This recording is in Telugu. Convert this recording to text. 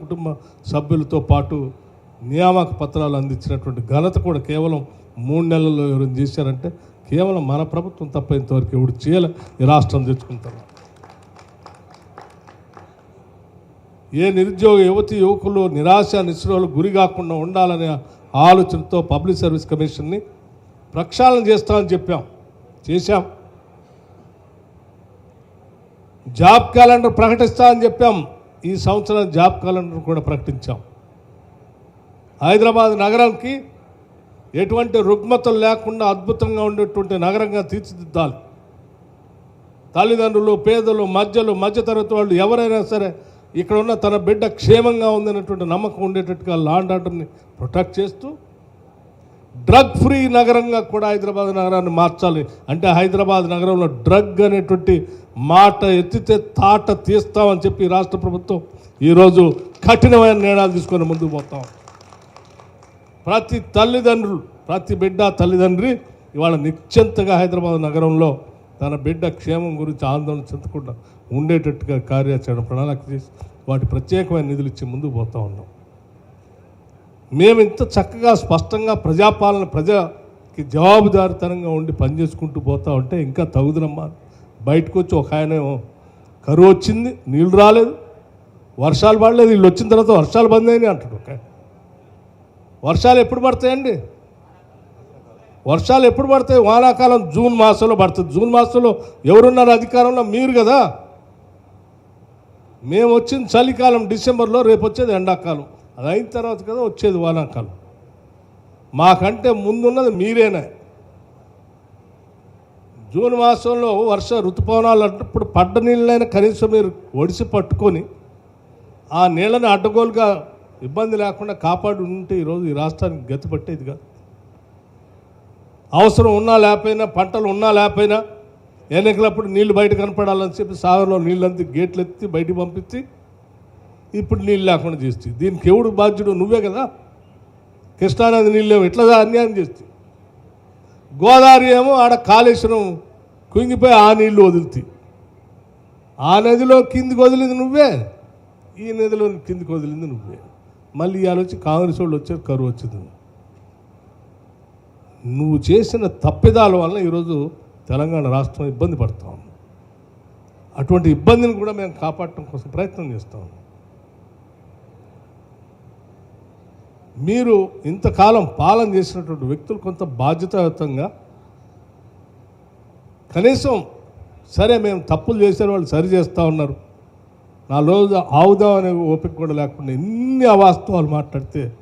కుటుంబ సభ్యులతో పాటు నియామక పత్రాలు అందించినటువంటి ఘనత కూడా కేవలం మూడు నెలల్లో ఎవరైనా చేశారంటే కేవలం మన ప్రభుత్వం తప్ప ఇంతవరకు ఎవరు చేయలే. ఈ రాష్ట్రం తెచ్చుకుంటారు. ఏ నిరుద్యోగ యువతి యువకులు నిరాశ నిస్రోలు గురి కాకుండా ఉండాలనే ఆలోచనతో పబ్లిక్ సర్వీస్ కమిషన్ని ప్రక్షాళన చేస్తామని చెప్పాం. చేశాం. జాబ్ క్యాలెండర్ ప్రకటిస్తామని చెప్పాం. ఈ సంవత్సరం జాబ్ క్యాలెండర్ కూడా ప్రకటించాం. హైదరాబాద్ నగరానికి ఎటువంటి రుగ్మతలు లేకుండా అద్భుతంగా ఉండేటువంటి నగరంగా తీర్చిదిద్దాలి. తల్లిదండ్రులు పేదలు మధ్యలు మధ్యతరగతి వాళ్ళు ఎవరైనా సరే ఇక్కడ ఉన్న తన బిడ్డ క్షేమంగా ఉందనేటువంటి నమ్మకం ఉండేటట్టుగా లాండ్ ఆర్డర్ని ప్రొటెక్ట్ చేస్తూ డ్రగ్ ఫ్రీ నగరంగా కూడా హైదరాబాద్ నగరాన్ని మార్చాలి. అంటే హైదరాబాద్ నగరంలో డ్రగ్ అనేటువంటి మాట ఎత్తితే తాట తీస్తామని చెప్పి రాష్ట్ర ప్రభుత్వం ఈరోజు కఠినమైన నిర్ణయాలు తీసుకొని ముందుకు పోతాం ప్రతి తల్లిదండ్రులు ప్రతి బిడ్డ తల్లిదండ్రి ఇవాళ నిశ్చింతగా హైదరాబాద్ నగరంలో తన బిడ్డ క్షేమం గురించి ఆందోళన చెందకుండా ఉండేటట్టుగా కార్యాచరణ ప్రణాళిక చేసి వాటి ప్రత్యేకమైన నిధులు ఇచ్చి ముందుకు పోతా ఉన్నాం. మేము ఇంత చక్కగా స్పష్టంగా ప్రజాపాలన ప్రజకి జవాబుదారితనంగా ఉండి పనిచేసుకుంటూ పోతా ఉంటే ఇంకా తగుదనమ్మా బయటకు వచ్చి ఒక ఆయన ఏమో కరువు వచ్చింది నీళ్ళు రాలేదు వర్షాలు పడలేదు వీళ్ళు వచ్చిన తర్వాత వర్షాలు బంద్ అయినాయి అంటాడు ఒక వర్షాలు ఎప్పుడు పడతాయండి? వర్షాలు ఎప్పుడు పడతాయి? వానాకాలం జూన్ మాసంలో పడుతుంది. జూన్ మాసంలో ఎవరున్నారు అధికారంలో? మీరు కదా. మేము వచ్చింది చలికాలం డిసెంబర్లో రేపు వచ్చేది ఎండాకాలం. అది అయిన తర్వాత కదా వచ్చేది వానాకాలం. మాకంటే ముందున్నది మీరేనే. జూన్ మాసంలో వర్ష ఋతుపవనాలు అన్నప్పుడు పడ్డ నీళ్ళైనా కనీసం మీరు ఒడిసి పట్టుకొని ఆ నీళ్ళని అడ్డగోలుగా ఇబ్బంది లేకుండా కాపాడి ఉంటే ఈరోజు ఈ రాష్ట్రానికి గతి పట్టేది కాదు అవసరం ఉన్నా లేకపోయినా పంటలు ఉన్నా లేకపోయినా ఎన్నికలప్పుడు నీళ్ళు బయట కనపడాలని చెప్పి సాగర్లో నీళ్ళంతా గేట్లు ఎత్తి బయటికి పంపించి ఇప్పుడు నీళ్ళు లేకుండా చేస్తే. దీనికి ఎవడు బాధ్యుడు? నువ్వే కదా. కృష్ణానది నీళ్ళు ఏమో ఇట్లా అన్యాయం చేస్తే. గోదావరి ఏమో ఆడ కాళేశ్వరం కుంగిపోయి ఆ నీళ్ళు వదులుతాయి. ఆ నదిలో కిందికి వదిలింది నువ్వే. ఈ నదిలో కిందికి వదిలింది నువ్వే. మళ్ళీ ఇవాళ వచ్చి కాంగ్రెస్ వాళ్ళు వచ్చారు కరువు వచ్చింది. నువ్వు చేసిన తప్పిదాల వలన ఈరోజు తెలంగాణ రాష్ట్రం ఇబ్బంది పడతాం అటువంటి ఇబ్బందిని కూడా మేము కాపాడటం కోసం ప్రయత్నం చేస్తాం మీరు ఇంతకాలం పాలన చేసినటువంటి వ్యక్తులు కొంత బాధ్యతాయుతంగా కనీసం సరే మేము తప్పులు చేసిన వాళ్ళు సరి చేస్తూ ఉన్నారు. నా రోజు ఆవుదాం అనే ఓపిక కూడా లేకుండా ఎన్ని అవాస్తవాలు మాట్లాడితే